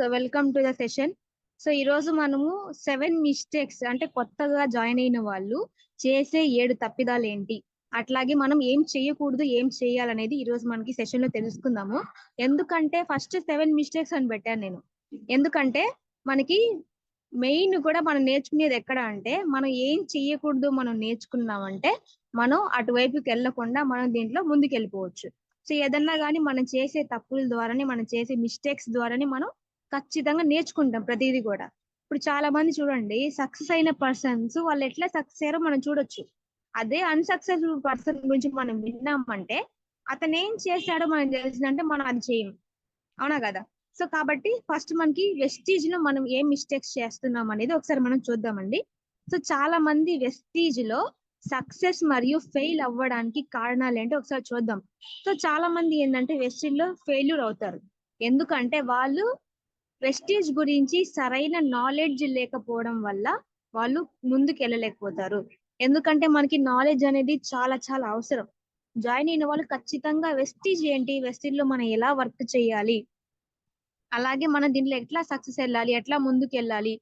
So welcome to the session so ఈ రోజు మనము సెవెన్ మిస్టేక్స్ అంటే కొత్తగా జాయిన్ అయిన వాళ్ళు చేసే ఏడు తప్పిదాలు ఏంటి? అట్లాగే మనం ఏం చేయకూడదు ఏం చేయాలనేది ఈ రోజు మనకి సెషన్లో తెలుసుకుందాము. ఎందుకంటే ఫస్ట్ సెవెన్ మిస్టేక్స్ అని పెట్టాను నేను. ఎందుకంటే మనకి మెయిన్ కూడా మనం నేర్చుకునేది ఎక్కడ అంటే మనం ఏం చెయ్యకూడదు మనం నేర్చుకున్నామంటే మనం అటువైపుకి వెళ్ళకుండా మనం దీంట్లో ముందుకు వెళ్ళిపోవచ్చు సో ఏదన్నా కానీ మనం చేసే తప్పుల ద్వారానే మనం చేసే మిస్టేక్స్ ద్వారానే మనం ఖచ్చితంగా నేర్చుకుంటాం ప్రతిదీ కూడా. ఇప్పుడు చాలా మంది చూడండి సక్సెస్ అయిన పర్సన్స్ వాళ్ళు ఎట్లా సక్సెస్ అయ్యారో మనం చూడొచ్చు. అదే అన్సక్సెస్ఫుల్ పర్సన్ గురించి మనం విన్నామంటే అతను ఏం చేశాడో మనం తెలిసిందంటే మనం అది చేయం. అవునా కదా? సో కాబట్టి ఫస్ట్ మనకి వెస్టీజ్లో మనం ఏం మిస్టేక్స్ చేస్తున్నాం అనేది ఒకసారి మనం చూద్దామండి. సో చాలా మంది వెస్టీజ్లో సక్సెస్ మరియు ఫెయిల్ అవ్వడానికి కారణాలు ఏంటో ఒకసారి చూద్దాం. సో చాలా మంది ఏంటంటే వెస్టీజ్లో ఫెయిల్యూర్ అవుతారు. ఎందుకంటే వాళ్ళు వెస్టీజ్ గురించి సరైన నాలెడ్జ్ లేకపోవడం వల్ల వాళ్ళు ముందుకు వెళ్ళలేకపోతారు ఎందుకంటే మనకి నాలెడ్జ్ అనేది చాలా చాలా అవసరం. జాయిన్ అయిన వాళ్ళు ఖచ్చితంగా వెస్టీజ్ ఏంటి? వెస్టీజ్లో మనం ఎలా వర్క్ చేయాలి? అలాగే మనం దీంట్లో ఎట్లా సక్సెస్ వెళ్ళాలి? ఎట్లా ముందుకు వెళ్ళాలి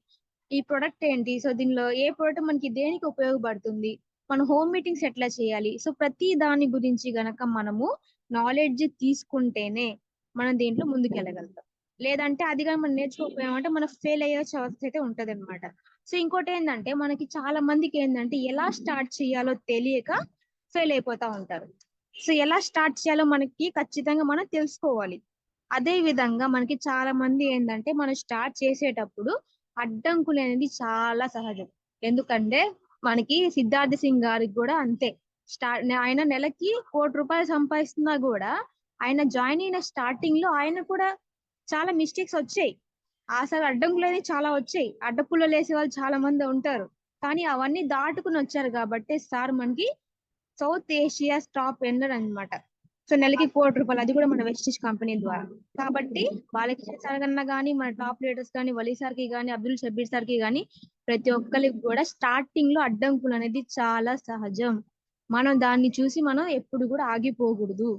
ఈ ప్రొడక్ట్ ఏంటి? సో దీనిలో ఏ ప్రొడక్ట్ మనకి దేనికి ఉపయోగపడుతుంది? మన హోమ్ మీటింగ్స్ ఎట్లా చేయాలి? సో ప్రతి దాని గురించి గనక మనము నాలెడ్జ్ తీసుకుంటేనే మనం దీంట్లో ముందుకు వెళ్ళగలుగుతాం లేదంటే అది కానీ మనం నేర్చుకోకపోయామంటే మనం ఫెయిల్ అయ్యే ఛాన్స్ అయితే ఉంటది అనమాట సో ఇంకోటి ఏంటంటే మనకి చాలా మందికి ఏంటంటే ఎలా స్టార్ట్ చేయాలో తెలియక ఫెయిల్ అయిపోతా ఉంటారు. సో ఎలా స్టార్ట్ చేయాలో మనకి ఖచ్చితంగా మనం తెలుసుకోవాలి. అదే విధంగా మనకి చాలా మంది ఏంటంటే మనం స్టార్ట్ చేసేటప్పుడు అడ్డంకులు అనేది చాలా సహజం. ఎందుకంటే మనకి సిద్ధార్థ సింగ్ గారికి కూడా అంతే. స్టార్ట్ ఆయన నెలకి కోటి రూపాయలు సంపాదిస్తున్నా కూడా ఆయన జాయిన్ అయిన స్టార్టింగ్లో ఆయన కూడా చాలా మిస్టేక్స్ వచ్చాయి. అసలు అడ్డంకులు అనేది చాలా వచ్చాయి. అడ్డపుల్లలు లేసే వాళ్ళు చాలా మంది ఉంటారు. కానీ అవన్నీ దాటుకుని వచ్చారు కాబట్టి సార్ మనకి సౌత్ ఏషియా టాప్ ఎండర్ అన్నమాట. సో నెలకి కోటి రూపాయలు. అది కూడా మన వెస్టిజ్ కంపెనీ ద్వారా. కాబట్టి బాలకృష్ణ సార్ కన్నా కానీ మన టాప్ లీడర్స్ కానీ వలీ సార్కి కానీ అబ్దుల్ షబీర్ సార్కి కానీ ప్రతి ఒక్కరికి కూడా స్టార్టింగ్లో అడ్డంకులు అనేది చాలా సహజం. మనం దాన్ని చూసి మనం ఎప్పుడు కూడా ఆగిపోకూడదు.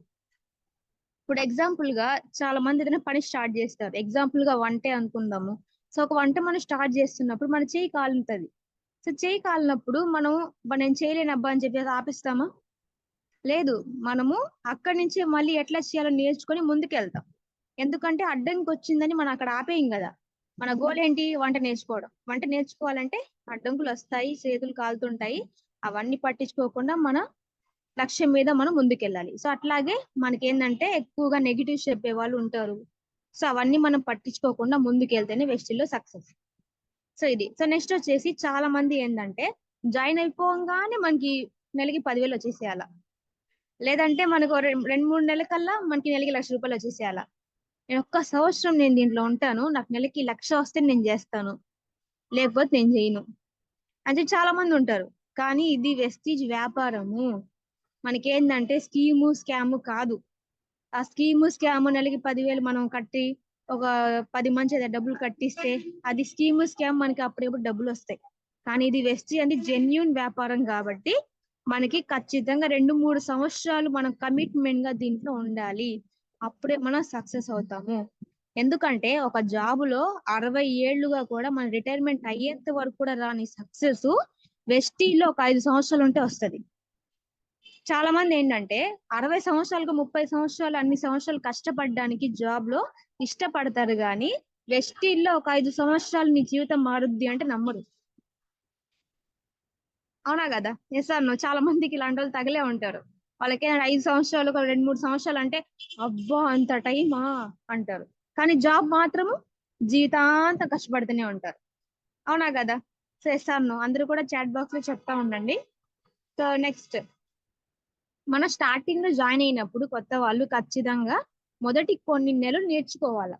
ఇప్పుడు ఎగ్జాంపుల్గా చాలా మంది ఏదైనా పని స్టార్ట్ చేస్తారు. ఎగ్జాంపుల్గా వంటే అనుకుందాము. సో ఒక వంట మనం స్టార్ట్ చేస్తున్నప్పుడు మన చేయి కాలుతుంది. సో చేయి కాలినప్పుడు మనం నేను చేయలేను అబ్బా అని చెప్పి ఆపిస్తామా? లేదు. మనము అక్కడి నుంచి మళ్ళీ ఎట్లా చేయాలో నేర్చుకొని ముందుకు వెళ్తాం ఎందుకంటే అడ్డంకి వచ్చిందని మనం అక్కడ ఆపేయం కదా. మన గోల్ ఏంటి? వంట నేర్చుకోవడం. వంట నేర్చుకోవాలంటే అడ్డంకులు వస్తాయి చేతులు కాలుతుంటాయి. అవన్నీ పట్టించుకోకుండా మన లక్ష్యం మీద మనం ముందుకెళ్ళాలి. సో అట్లాగే మనకి ఏంటంటే ఎక్కువగా నెగిటివ్స్ చెప్పే వాళ్ళు ఉంటారు. సో అవన్నీ మనం పట్టించుకోకుండా ముందుకెళ్తేనే వెస్టిల్లో సక్సెస్ సో ఇది. సో నెక్స్ట్ వచ్చేసి చాలా మంది ఏంటంటే జాయిన్ అయిపోగానే మనకి నెలకి పదివేలు వచ్చేసేయాల. లేదంటే మనకు రెండు మూడు నెలల కల్లా మనకి నెలకి లక్ష రూపాయలు వచ్చేసేయాల. నేను ఒక్క సంవత్సరం నేను దీంట్లో ఉంటాను. నాకు నెలకి లక్ష వస్తే నేను చేస్తాను. లేకపోతే నేను చేయను. అంటే చాలా మంది ఉంటారు. కానీ ఇది వెస్టీజ్ వ్యాపారము. మనకేందంటే స్కీము స్కాము కాదు. ఆ స్కీము స్కాము నెలకి పదివేలు మనం కట్టి ఒక పది మంచి డబ్బులు కట్టిస్తే అది స్కీము స్కామ్ మనకి అప్పుడప్పుడు డబ్బులు వస్తాయి కానీ ఇది వెస్ట్ అనేది జెన్యున్ వ్యాపారం కాబట్టి మనకి ఖచ్చితంగా రెండు మూడు సంవత్సరాలు మనం కమిట్మెంట్గా దీంట్లో ఉండాలి. అప్పుడే మనం సక్సెస్ అవుతాము. ఎందుకంటే ఒక జాబ్లో అరవై ఏళ్ళుగా కూడా మన రిటైర్మెంట్ అయ్యేంత వరకు కూడా రాని సక్సెస్ వెస్టీలో ఒక ఐదు సంవత్సరాలు ఉంటే వస్తుంది. చాలా మంది ఏంటంటే అరవై సంవత్సరాలకు ముప్పై సంవత్సరాలు అన్ని సంవత్సరాలు కష్టపడడానికి జాబ్లో ఇష్టపడతారు కానీ వెస్టీల్లో ఒక ఐదు సంవత్సరాలు నీ జీవితం మారుద్ది అంటే నమ్మరు. అవునా కదా? ఎస్ అన్న చాలా మందికి ఇలాంటి వాళ్ళు తగిలే ఉంటారు. వాళ్ళకి ఐదు సంవత్సరాలు ఒక రెండు మూడు సంవత్సరాలు అంటే అబ్బా అంత టైమా అంటారు. కానీ జాబ్ మాత్రము జీవితాంతం కష్టపడుతూనే ఉంటారు. అవునా కదా? సో ఎస్ అన్న అందరూ కూడా చాట్ బాక్స్లో చెప్తా ఉండండి. సో నెక్స్ట్ మన స్టార్టింగ్లో జాయిన్ అయినప్పుడు కొత్త వాళ్ళు ఖచ్చితంగా మొదటి కొన్ని నెలలు నేర్చుకోవాలి.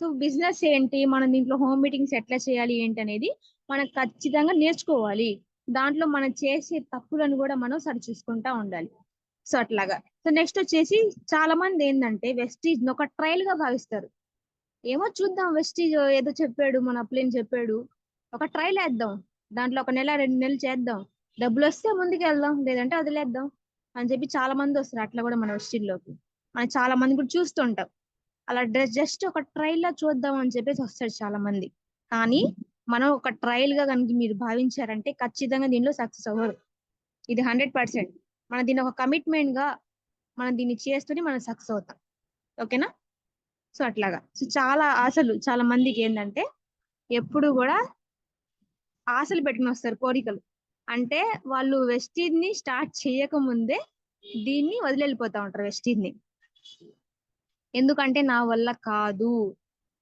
సో బిజినెస్ ఏంటి? మనం దీంట్లో హోమ్ మీటింగ్స్ ఎట్లా చేయాలి? ఏంటి అనేది మనం ఖచ్చితంగా నేర్చుకోవాలి. దాంట్లో మనం చేసే తప్పులను కూడా మనం సరి చూసుకుంటా ఉండాలి. సో అట్లాగా. సో నెక్స్ట్ వచ్చేసి చాలా మంది ఏంటంటే వెస్టీజ్ ఒక ట్రయల్గా భావిస్తారు. ఏమో చూద్దాం వెస్టీజ్ ఏదో చెప్పాడు మన అప్లైన్ చెప్పాడు. ఒక ట్రయల్ వేద్దాం. దాంట్లో ఒక నెల రెండు నెలలు చేద్దాం. డబ్బులు వస్తే ముందుకు వెళ్దాం లేదంటే వదిలేద్దాం. అని చెప్పి చాలా మంది వస్తారు. అట్లా కూడా మన వెస్టీజ్లోకి మనం చాలా మంది కూడా చూస్తుంటాం. అలా డ్రెస్ జస్ట్ ఒక ట్రైల్ లా చూద్దాం అని చెప్పేసి వస్తారు చాలా మంది. కానీ మనం ఒక ట్రయల్గా కనుక మీరు భావించారంటే ఖచ్చితంగా దీనిలో సక్సెస్ అవ్వరు ఇది హండ్రెడ్ పర్సెంట్ మనం దీన్ని ఒక కమిట్మెంట్గా మనం దీన్ని చేస్తూనే మనం సక్సెస్ అవుతాం. ఓకేనా సో అట్లాగా. సో చాలా ఆశలు చాలా మందికి ఏంటంటే ఎప్పుడు కూడా ఆశలు పెట్టుకుని వస్తారు కోరికలు. అంటే వాళ్ళు వెస్టీజ్ని స్టార్ట్ చేయక ముందే దీన్ని వదిలేళ్ళిపోతా ఉంటారు వెస్టీజ్ని ఎందుకంటే నా వల్ల కాదు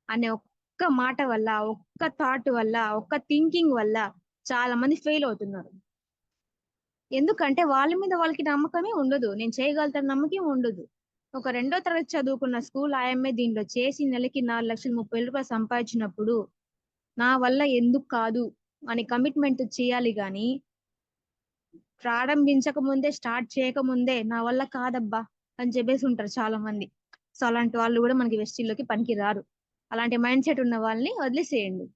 అనే ఒక్క మాట వల్ల ఒక్క థాట్ వల్ల ఒక్క థింకింగ్ వల్ల చాలా మంది ఫెయిల్ అవుతున్నారు. ఎందుకంటే వాళ్ళ మీద వాళ్ళకి నమ్మకమే ఉండదు. నేను చేయగలుగుతాను నమ్మకం ఉండదు. ఒక రెండో తరగతి చదువుకున్న స్కూల్ ఆయమ్మే దీంట్లో చేసి నెలకి నాలుగు లక్షల ముప్పై రూపాయలు సంపాదించినప్పుడు నా వల్ల ఎందుకు కాదు అని కమిట్మెంట్ చేయాలి గాని ప్రారంభించక ముందే స్టార్ట్ చేయక ముందే నా వల్ల కాదబ్బా అని చెప్పేసి ఉంటారు చాలా మంది సో అలాంటి వాళ్ళు కూడా మనకి వెస్టీల్లోకి పనికి రారు అలాంటి మైండ్ సెట్ ఉన్న వాళ్ళని వదిలేసేయండి.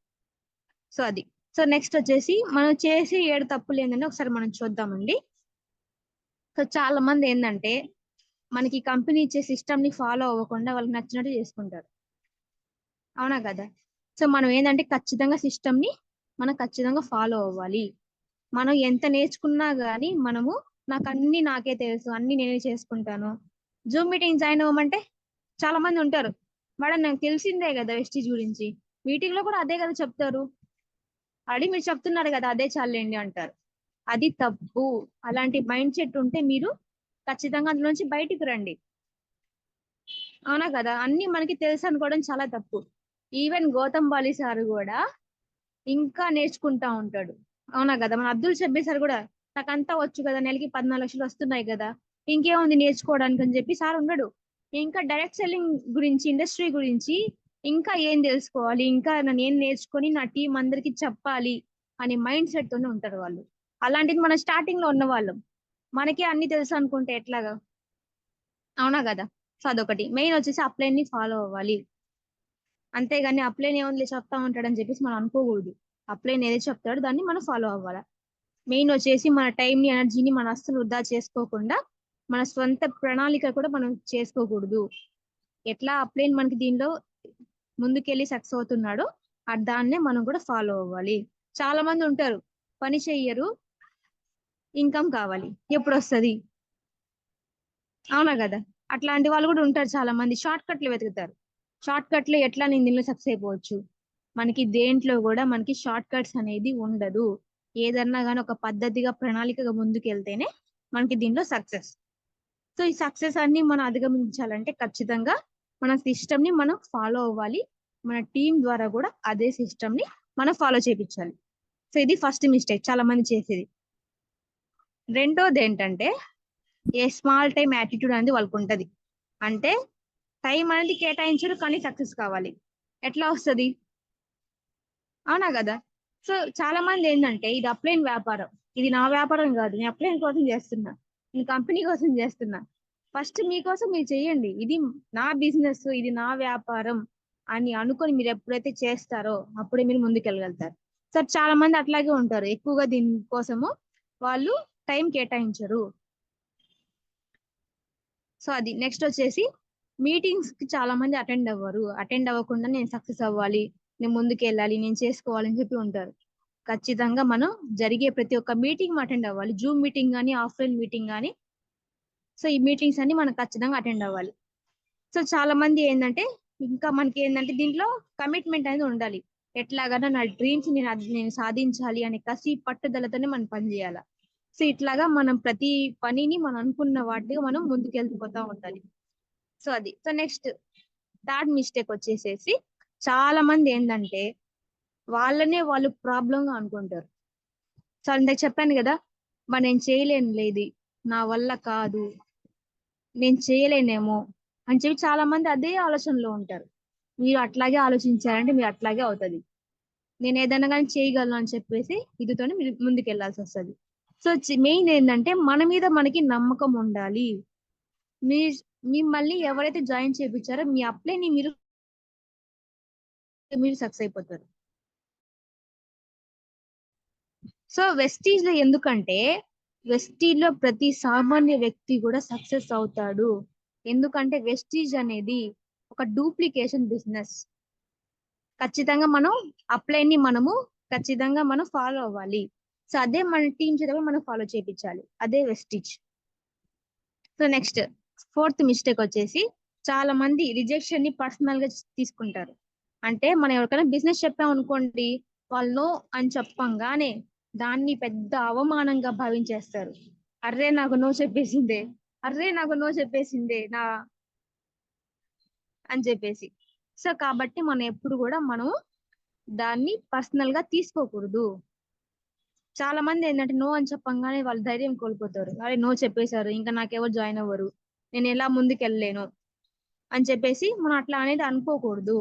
సో అది. సో నెక్స్ట్ వచ్చేసి మనం చేసి ఏడు తప్పులు ఏంటంటే ఒకసారి మనం చూద్దామండి. సో చాలా మంది ఏంటంటే మనకి కంపెనీ ఇచ్చే సిస్టమ్ని ఫాలో అవ్వకుండా వాళ్ళకి నచ్చినట్టు చేసుకుంటారు. అవునా కదా? సో మనం ఏంటంటే ఖచ్చితంగా సిస్టమ్ని మనం ఖచ్చితంగా ఫాలో అవ్వాలి. మనం ఎంత నేర్చుకున్నా గానీ మనము నాకు అన్ని నాకే తెలుసు అన్ని నేనే చేసుకుంటాను. జూమ్ మీటింగ్ జాయిన్ అవ్వమంటే చాలా మంది ఉంటారు. మేడం నాకు తెలిసిందే కదా వెస్టీజ్ గురించి. మీటింగ్లో కూడా అదే కదా చెప్తారు. అడి మీరు చెప్తున్నారు కదా అదే చాలండి అంటారు. అది తప్పు. అలాంటి మైండ్ సెట్ ఉంటే మీరు ఖచ్చితంగా అందులోంచి బయటికి రండి. అవునా కదా? అన్ని మనకి తెలుసు అనుకోవడం చాలా తప్పు. ఈవెన్ గౌతమ్ బాలి సార్ కూడా ఇంకా నేర్చుకుంటా ఉంటాడు. అవునా కదా? మన అబ్దుల్ షబ్బీ సార్ కూడా నాకంతా వచ్చు కదా నెలకి పద్నాలుగు లక్షలు వస్తున్నాయి కదా ఇంకేముంది నేర్చుకోవడానికి అని చెప్పి సార్ ఉండడు. ఇంకా డైరెక్ట్ సెల్లింగ్ గురించి ఇండస్ట్రీ గురించి ఇంకా ఏం తెలుసుకోవాలి? ఇంకా నన్ను ఏం నేర్చుకొని నా టీం అందరికి చెప్పాలి అనే మైండ్ సెట్ తోనే ఉంటారు వాళ్ళు. అలాంటిది మన స్టార్టింగ్లో ఉన్న వాళ్ళం మనకే అన్ని తెలుసు అనుకుంటే ఎట్లాగా? అవునా కదా? సో అదొకటి. మెయిన్ వచ్చేసి అప్లైన్ని ఫాలో అవ్వాలి. అంతేగాని అప్లైన్ ఏముంది చెప్తా ఉంటాడని చెప్పేసి మనం అనుకోకూడదు. అప్లైన్ ఏదైతే చెప్తాడో దాన్ని మనం ఫాలో అవ్వాలి. మెయిన్ వచ్చేసి మన టైం ని ఎనర్జీని మన అస్సలు వృధా చేసుకోకుండా మన స్వంత ప్రణాళిక కూడా మనం చేసుకోకూడదు. ఎట్లా? అప్లైన్ మనకి దీనిలో ముందుకెళ్ళి సక్సెస్ అవుతున్నాడో ఆ దాన్నే మనం కూడా ఫాలో అవ్వాలి. చాలా మంది ఉంటారు పని చెయ్యరు ఇన్కమ్ కావాలి ఎప్పుడు వస్తుంది అవునా కదా? అట్లాంటి వాళ్ళు కూడా ఉంటారు చాలా మంది షార్ట్ కట్లు వెతుకుతారు. షార్ట్ కట్లు ఎట్లా నేను దీనిలో సక్సెస్ అయిపోవచ్చు? మనకి దేంట్లో కూడా మనకి షార్ట్ కట్స్ అనేది ఉండదు. ఏదన్నా కానీ ఒక పద్ధతిగా ప్రణాళికగా ముందుకెళ్తేనే మనకి దీంట్లో సక్సెస్ సో ఈ సక్సెస్ అన్ని మనం అధిగమించాలంటే ఖచ్చితంగా మన సిస్టమ్ని మనం ఫాలో అవ్వాలి. మన టీం ద్వారా కూడా అదే సిస్టమ్ని మనం ఫాలో చేపించాలి. సో ఇది ఫస్ట్ మిస్టేక్ చాలా మంది చేసేది. రెండోది ఏంటంటే ఏ స్మాల్ టైం యాటిట్యూడ్ అనేది వాళ్ళకు ఉంటుంది అంటే టైం అనేది కేటాయించరు కానీ సక్సెస్ కావాలి. ఎట్లా వస్తుంది? అవునా కదా? సో చాలా మంది ఏంటంటే ఇది అప్లైన్ వ్యాపారం. ఇది నా వ్యాపారం కాదు నేను అప్లైన్ కోసం చేస్తున్నా. నేను కంపెనీ కోసం చేస్తున్నా. ఫస్ట్ మీకోసం మీరు చేయండి. ఇది నా బిజినెస్ ఇది నా వ్యాపారం అని అనుకొని మీరు ఎప్పుడైతే చేస్తారో అప్పుడే మీరు ముందుకెళ్ళగలుగుతారు. సార్ చాలా మంది అట్లాగే ఉంటారు. ఎక్కువగా దీని కోసము వాళ్ళు టైం కేటాయించరు. సో అది. నెక్స్ట్ వచ్చేసి మీటింగ్స్కి చాలా మంది అటెండ్ అవ్వరు. అటెండ్ అవ్వకుండా నేను సక్సెస్ అవ్వాలి. నేను ముందుకు వెళ్ళాలి నేను చేసుకోవాలని చెప్పి ఉంటారు. ఖచ్చితంగా మనం జరిగే ప్రతి ఒక్క మీటింగ్ అటెండ్ అవ్వాలి. జూమ్ మీటింగ్ కానీ ఆఫ్లైన్ మీటింగ్ కానీ సో ఈ మీటింగ్స్ అన్ని మనం ఖచ్చితంగా అటెండ్ అవ్వాలి. సో చాలా మంది ఏంటంటే ఇంకా మనకి ఏంటంటే దీంట్లో కమిట్మెంట్ అనేది ఉండాలి. ఎట్లాగైనా నా డ్రీమ్స్ నేను నేను సాధించాలి అనే కసి పట్టుదలతోనే మనం పని చేయాలి? సో ఇట్లాగా మనం ప్రతి పనిని మనం అనుకున్న వాటిగా మనం ముందుకు ఉండాలి. సో అది. సో నెక్స్ట్ థర్డ్ మిస్టేక్ వచ్చేసేసి చాలా మంది ఏంటంటే వాళ్ళనే వాళ్ళు ప్రాబ్లం గా అనుకుంటారు. సో ఇందాక చెప్పాను కదా మరి నేను చేయలేను లేదు నా వల్ల కాదు నేను చేయలేనేమో అని చెప్పి చాలా మంది అదే ఆలోచనలో ఉంటారు. మీరు అట్లాగే ఆలోచించారంటే మీరు అట్లాగే అవుతుంది. నేను ఏదైనా కానీ చేయగలను అని చెప్పేసి ఇదితోనే మీరు ముందుకు వెళ్ళాల్సి వస్తుంది సో మెయిన్ ఏంటంటే మన మీద మనకి నమ్మకం ఉండాలి. మీ మిమ్మల్ని ఎవరైతే జాయిన్ చేయించారో మీ అప్లైని మీరు మీరు సక్సెస్ అయిపోతారు. సో వెస్టీజ్లో ఎందుకంటే వెస్టీజ్లో ప్రతి సామాన్య వ్యక్తి కూడా సక్సెస్ అవుతాడు. ఎందుకంటే వెస్టీజ్ అనేది ఒక డూప్లికేషన్ బిజినెస్ ఖచ్చితంగా మనం అప్లైని ని మనము ఖచ్చితంగా మనం ఫాలో అవ్వాలి. సో అదే మన టీం చేత మనం ఫాలో చేయించాలి అదే Vestige so next fourth mistake వచ్చేసి చాలా మంది రిజెక్షన్ని పర్సనల్గా తీసుకుంటారు. అంటే మనం ఎవరికైనా బిజినెస్ చెప్పాం అనుకోండి వాళ్ళు నో అని చెప్పంగానే దాన్ని పెద్ద అవమానంగా భావించేస్తారు. అర్రే నాకు నో చెప్పేసిందే. అర్రే నాకు నో చెప్పేసిందే. నా అని చెప్పేసి. సో కాబట్టి మనం ఎప్పుడు కూడా మనం దాన్ని పర్సనల్గా తీసుకోకూడదు. చాలా మంది ఏంటంటే నో అని చెప్పంగానే వాళ్ళు ధైర్యం కోల్పోతారు. అరే నో చెప్పేశారు. ఇంకా నాకెవరు జాయిన్ అవ్వరు. నేను ఎలా ముందుకెళ్ళలేను అని చెప్పేసి మనం అట్లా అనేది అనుకోకూడదు.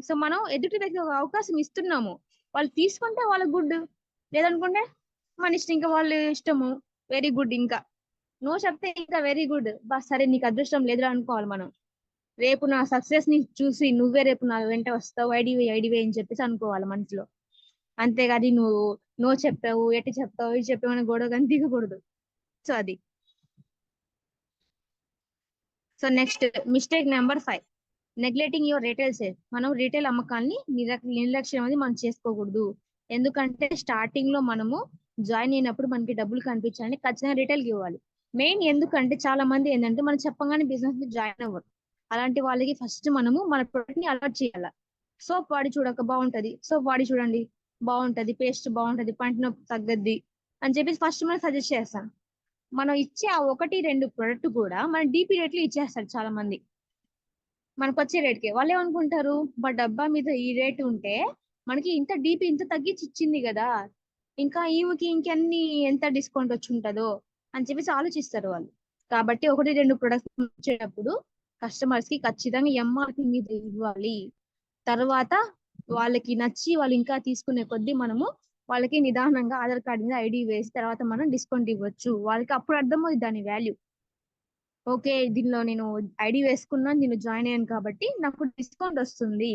సో మనం ఎదుటి వ్యక్తి ఒక అవకాశం ఇస్తున్నాము. వాళ్ళు తీసుకుంటే వాళ్ళ గుడ్. లేదనుకుంటే మన ఇష్టం ఇంకా వాళ్ళు ఇష్టము వెరీ గుడ్ ఇంకా. నో చెప్తే ఇంకా వెరీ గుడ్ బా సరే నీకు అదృష్టం లేదురా అనుకోవాలి మనం. రేపు నా సక్సెస్ని చూసి నువ్వే రేపు నా వెంట వస్తావు ఐడివే ఐడివే అని చెప్పేసి అనుకోవాలి మనసులో. అంతేగాని నువ్వు నో చెప్పావు ఎట్టి చెప్తావు ఇది చెప్పావు అని గొడవ కానీ దిగకూడదు. సో అది. So next mistake number five neglecting your retail sale మనం రిటైల్ అమ్మకాన్ని నిర్లక్ష్యం అనేది మనం చేసుకోకూడదు. ఎందుకంటే స్టార్టింగ్లో మనము జాయిన్ అయినప్పుడు మనకి డబ్బులు కనిపించాలని ఖచ్చితంగా రిటైల్కి ఇవ్వాలి. మెయిన్ ఎందుకంటే చాలా మంది ఏంటంటే మనం చెప్పగానే బిజినెస్ జాయిన్ అవ్వరు. అలాంటి వాళ్ళకి ఫస్ట్ మనము మన ప్రొడక్ట్ని అలర్ట్ చేయాలి. సోప్ వాడి చూడక బాగుంటది. సోప్ వాడి చూడండి. బాగుంటది. పేస్ట్ బాగుంటది. పంట నొప్పి తగ్గద్ది అని చెప్పేసి ఫస్ట్ మనం సజెస్ట్ చేస్తాం. మనం ఇచ్చే ఆ ఒకటి రెండు ప్రొడక్ట్ కూడా మన డీపీ రేట్లు ఇచ్చేస్తారు చాలా మంది మనకు వచ్చే రేట్కి. వాళ్ళు ఏమనుకుంటారు? మా డబ్బా మీద ఈ రేట్ ఉంటే మనకి ఇంత డిపి ఇంత తగ్గించి ఇచ్చింది కదా. ఇంకా ఈమెకి ఇంకెన్ని ఎంత డిస్కౌంట్ వచ్చి ఉంటుందో? అని చెప్పేసి ఆలోచిస్తారు వాళ్ళు. కాబట్టి ఒకటి రెండు ప్రొడక్ట్స్ వచ్చేటప్పుడు కస్టమర్స్కి ఖచ్చితంగా ఎంఆర్పి మీద ఇవ్వాలి. తర్వాత వాళ్ళకి నచ్చి వాళ్ళు ఇంకా తీసుకునే కొద్దీ మనము వాళ్ళకి నిదానంగా ఆధార్ కార్డు మీద ఐడి వేసి తర్వాత మనం డిస్కౌంట్ ఇవ్వచ్చు. వాళ్ళకి అప్పుడు అర్థమవుతుంది దాని వాల్యూ ఓకే దీనిలో నేను ఐడి వేసుకున్నాను నేను జాయిన్ అయ్యాను కాబట్టి నాకు డిస్కౌంట్ వస్తుంది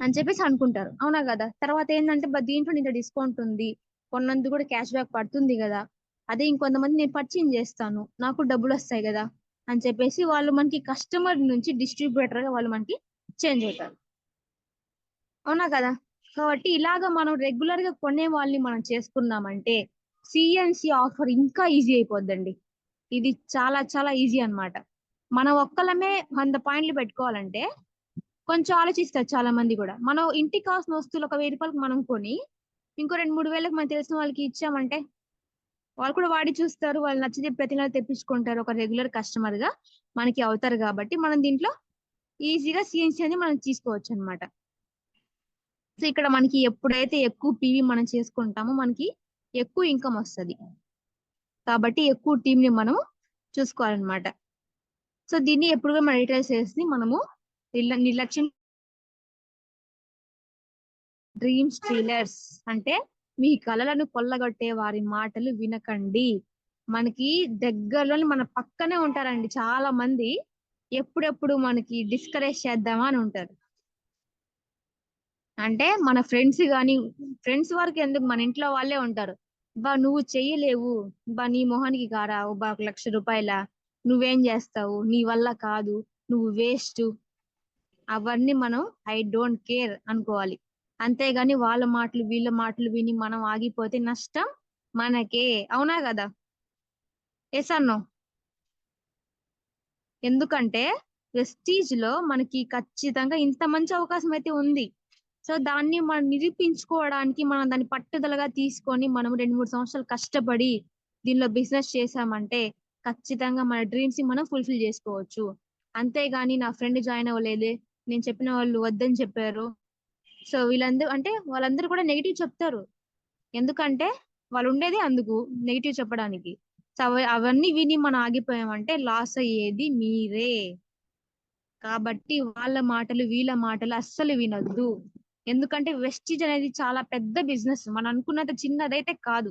అని చెప్పేసి అనుకుంటారు. అవునా కదా? తర్వాత ఏంటంటే దీంట్లో ఇంత డిస్కౌంట్ ఉంది. కొన్నందుకు కూడా క్యాష్ బ్యాక్ పడుతుంది కదా? అదే ఇంకొంతమంది నేను పర్చేజ్ చేస్తాను. నాకు డబ్బులు వస్తాయి కదా? అని చెప్పేసి వాళ్ళు మనకి కస్టమర్ నుంచి డిస్ట్రిబ్యూటర్గా వాళ్ళు మనకి చేంజ్ అవుతారు. అవునా కదా? కాబట్టి ఇలాగా మనం రెగ్యులర్గా కొనే వాళ్ళని మనం చేసుకున్నామంటే సిఎన్సి ఆఫర్ ఇంకా ఈజీ అయిపోద్దండి. ఇది చాలా చాలా ఈజీ అన్నమాట. మనం ఒక్కలమే వంద పాయింట్లు పెట్టుకోవాలంటే కొంచెం ఆలోచిస్తారు చాలా మంది కూడా. మనం ఇంటికి కావాల్సిన వస్తువులు ఒక వెయ్యి రూపాయలకు మనం కొని ఇంకో రెండు మూడు వేలకు మనం తెలిసిన వాళ్ళకి ఇచ్చామంటే వాళ్ళు కూడా వాడి చూస్తారు వాళ్ళు నచ్చితే ప్రతి నెల తెప్పించుకుంటారు ఒక రెగ్యులర్ కస్టమర్గా. మనకి అవుతారు కాబట్టి మనం దీంట్లో ఈజీగా సిఎన్సి అనేది మనం తీసుకోవచ్చు అన్నమాట. సో ఇక్కడ మనకి ఎప్పుడైతే ఎక్కువ పీవీ మనం చేసుకుంటామో మనకి ఎక్కువ ఇన్కమ్ వస్తది. కాబట్టి ఎక్కువ టీం ని మనము చూసుకోవాలన్నమాట. సో దీన్ని ఎప్పుడు కూడా మనం రిటైల్ సేల్స్ మనము నిర్లక్ష్యం డ్రీమ్ స్టీలర్స్ అంటే మీ కలలను కొల్లగొట్టే వారి మాటలు వినకండి. మనకి దగ్గరలోని మన పక్కనే ఉంటారండి చాలా మంది ఎప్పుడెప్పుడు మనకి డిస్కరేజ్ చేద్దామా అని ఉంటారు. అంటే మన ఫ్రెండ్స్ కానీ ఫ్రెండ్స్ వరకు ఎందుకు మన ఇంట్లో వాళ్ళే ఉంటారు. బా నువ్వు చెయ్యలేవు. బా నీ మొహానికి కారా బా ఒక లక్ష రూపాయల. నువ్వేం చేస్తావు? నీ వల్ల కాదు. నువ్వు వేస్ట్. అవన్నీ మనం ఐ డోంట్ కేర్ అనుకోవాలి. అంతేగాని వాళ్ళ మాటలు వీళ్ళ మాటలు విని మనం ఆగిపోతే నష్టం మనకే. అవునా కదా? ఎస్ అన్నో ఎందుకంటే వెస్టీజ్లో మనకి ఖచ్చితంగా ఇంత మంచి అవకాశం అయితే ఉంది. సో దాన్ని మనం నిరూపించుకోవడానికి మనం దాన్ని పట్టుదలగా తీసుకొని మనం రెండు మూడు సంవత్సరాలు కష్టపడి దీనిలో బిజినెస్ చేసామంటే ఖచ్చితంగా మన డ్రీమ్స్ని మనం ఫుల్ఫిల్ చేసుకోవచ్చు. అంతేగాని నా ఫ్రెండ్ జాయిన్ అవ్వలేదు నేను చెప్పిన వాళ్ళు వద్దని చెప్పారు. సో వీళ్ళందరూ అంటే వాళ్ళందరూ కూడా నెగిటివ్ చెప్తారు. ఎందుకంటే వాళ్ళు ఉండేది అందుకు నెగిటివ్ చెప్పడానికి. సో అవన్నీ విని మనం ఆగిపోయామంటే లాస్ అయ్యేది మీరే. కాబట్టి వాళ్ళ మాటలు వీళ్ళ మాటలు అస్సలు వినొద్దు. ఎందుకంటే వెస్టిజ్ అనేది చాలా పెద్ద బిజినెస్. మనం అనుకున్నంత చిన్నదైతే కాదు.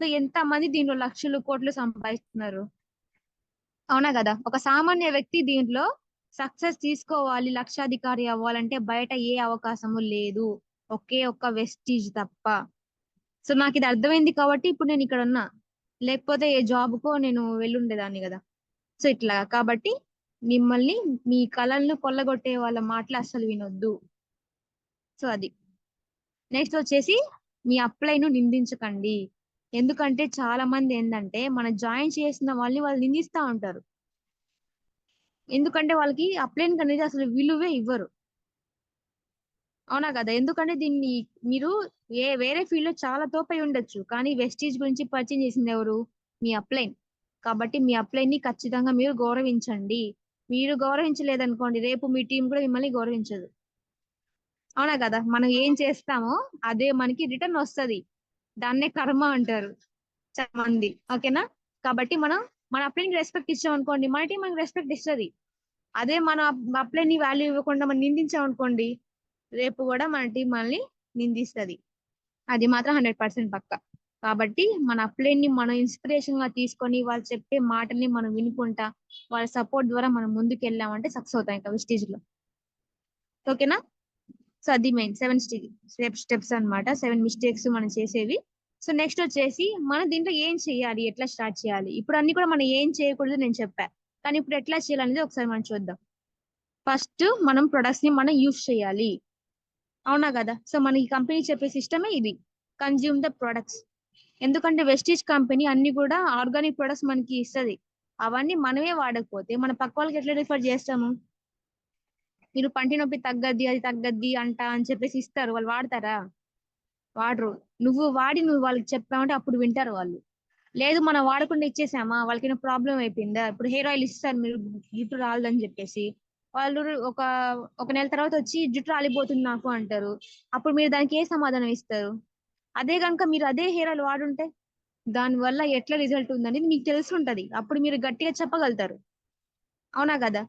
సో ఎంత మంది దీనిలో లక్షలు కోట్లు సంపాదిస్తున్నారు? అవునా కదా? ఒక సామాన్య వ్యక్తి దీంట్లో సక్సెస్ తీసుకోవాలి లక్షాధికారి అవ్వాలంటే బయట ఏ అవకాశము లేదు. ఒకే ఒక్క వెస్టీజ్ తప్ప. సో నాకు ఇది అర్థమైంది కాబట్టి ఇప్పుడు నేను ఇక్కడ ఉన్నా. లేకపోతే ఏ జాబ్కో నేను వెళ్ళుండేదాన్ని కదా. సో ఇట్లా. కాబట్టి మిమ్మల్ని మీ కళలను కొల్లగొట్టే వాళ్ళ మాటలు అస్సలు వినొద్దు. సో అది. నెక్స్ట్ వచ్చేసి మీ అప్లైను నిందించకండి. ఎందుకంటే చాలా మంది ఏంటంటే మన జాయిన్ చేసిన వాళ్ళని వాళ్ళు నిందిస్తా ఉంటారు. ఎందుకంటే వాళ్ళకి అప్లైన్ అనేది అసలు విలువే ఇవ్వరు. అవునా కదా? ఎందుకంటే దీన్ని మీరు ఏ వేరే ఫీల్డ్లో చాలా తోపై ఉండొచ్చు. కానీ వెస్టీజ్ గురించి పరిచయం చేసింది ఎవరు? మీ అప్లైన్ కాబట్టి మీ అప్లైన్ని ఖచ్చితంగా మీరు గౌరవించండి. మీరు గౌరవించలేదనుకోండి రేపు మీ టీం కూడా మిమ్మల్ని గౌరవించదు. అవునా కదా? మనం ఏం చేస్తామో అదే మనకి రిటర్న్ వస్తది. దాన్నే కర్మ అంటారు చాలా మంది ఓకేనా? కాబట్టి మనం మన అప్లైన్ రెస్పెక్ట్ ఇచ్చాం అనుకోండి మన టీం మనకి రెస్పెక్ట్ ఇస్తుంది. అదే మన అప్లైన్ని వాల్యూ ఇవ్వకుండా మనం నిందించాం అనుకోండి రేపు కూడా మన టీం మనల్ని నిందిస్తుంది. అది మాత్రం హండ్రెడ్ పర్సెంట్ పక్క. కాబట్టి మన అప్లైన్ని మనం ఇన్స్పిరేషన్గా తీసుకొని వాళ్ళు చెప్పే మాటల్ని మనం వినుకుంటా వాళ్ళ సపోర్ట్ ద్వారా మనం ముందుకు వెళ్ళామంటే సక్సెస్ అవుతాం ఇంకా విస్టేజ్లో. ఓకేనా? సో అది మెయిన్ సెవెన్ స్టెప్ స్టెప్స్ అన్నమాట. సెవెన్ మిస్టేక్స్ మనం చేసేవి. సో నెక్స్ట్ వచ్చేసి మనం దీంట్లో ఏం చేయాలి? ఎట్లా స్టార్ట్ చేయాలి? ఇప్పుడు అన్ని కూడా మనం ఏం చేయకూడదు నేను చెప్పా. కానీ ఇప్పుడు ఎట్లా చేయాలనేది ఒకసారి మనం చూద్దాం. ఫస్ట్ మనం ప్రొడక్ట్స్ని మనం యూస్ చేయాలి. అవునా కదా? సో మన ఈ కంపెనీ చెప్పే సిస్టమే ఇది. కన్జ్యూమ్ ద ప్రొడక్ట్స్ ఎందుకంటే వెస్టీజ్ కంపెనీ అన్ని కూడా ఆర్గానిక్ ప్రొడక్ట్స్ మనకి ఇస్తది. అవన్నీ మనమే వాడకపోతే మన పక్క వాళ్ళకి ఎట్లా రిఫర్ చేస్తాము? మీరు పంటి నొప్పి తగ్గద్ది అది తగ్గద్ది అంట అని చెప్పేసి ఇస్తారు. వాళ్ళు వాడతారా? వాడరు. నువ్వు వాడి నువ్వు వాళ్ళకి చెప్పామంటే అప్పుడు వింటారు వాళ్ళు. లేదు మనం వాడకుండా ఇచ్చేసామా? వాళ్ళకి ప్రాబ్లం అయిపోయిందా? ఇప్పుడు హెయిర్ ఆయిల్ ఇస్తారు మీరు జుట్టు రాలదని చెప్పేసి. వాళ్ళు ఒక ఒక నెల తర్వాత వచ్చి జుట్టు రాలిపోతుంది నాకు అంటారు. అప్పుడు మీరు దానికి ఏ సమాధానం ఇస్తారు? అదే కనుక మీరు అదే హెయిర్ ఆయిల్ వాడుంటే దాని వల్ల ఎట్లా రిజల్ట్ ఉందనేది మీకు తెలుసుంటది అప్పుడు మీరు గట్టిగా చెప్పగలుగుతారు. అవునా కదా?